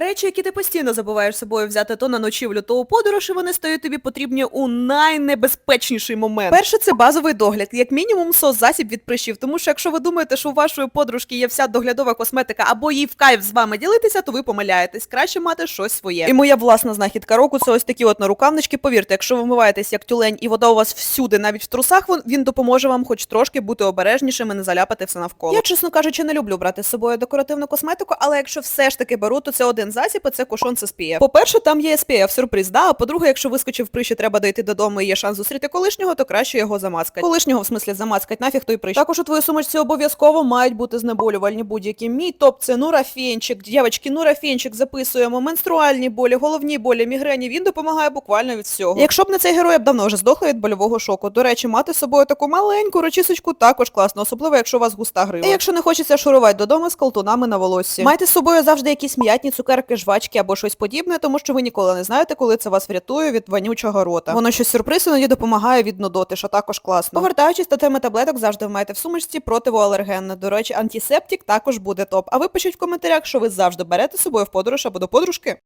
Речі, які ти постійно забуваєш з собою взяти то на ночівлю, то у подорож, і вони стають тобі потрібні у найнебезпечніший момент. Перше, це базовий догляд, як мінімум соцзасіб від прищів, тому що якщо ви думаєте, що у вашої подружки є вся доглядова косметика або їй в кайф з вами ділитися, то ви помиляєтесь. Краще мати щось своє. І моя власна знахідка року це ось такі от нарукавнички. Повірте, якщо ви вмиваєтесь як тюлень і вода у вас всюди, навіть в трусах, він допоможе вам хоч трошки бути обережнішим і не заляпати все навколо. Я, чесно кажучи, не люблю брати з собою декоративну косметику, але якщо все ж таки беру, то це один засіб, і це кушон з SPF. По-перше, там є SPF, сюрприз, да, а по-друге, якщо вискочив прищ треба дойти додому і є шанс зустріти колишнього, то краще його замацкати. Колишнього, в смислі, замацкать, нафіг той прищ. Також у твоїй сумочці обов'язково мають бути знеболювальні будь-які. Мій топ це нурафенчик. Дівчатки, нурафенчик записуємо, менструальні болі, головні болі, мігрені. Він допомагає буквально від всього. Якщо б не цей герой, я б давно вже здохла від больового шоку. До речі, мати з собою таку маленьку речисочку також класно, особливо якщо у вас густа грива. І якщо не хочеться шурувати додому з колтунами на волоссі. Майте з собою завжди якісь м'ятні цукерки, жвачки або щось подібне, тому що ви ніколи не знаєте, коли це вас врятує від вонючого рота. Воно щось сюрприз іноді допомагає від нудоти, що також класно. Повертаючись до теми таблеток, завжди маєте в сумочці противоалергенне. До речі, антисептик також буде топ. А ви пишіть в коментарях, що ви завжди берете з собою в подорож або до подружки.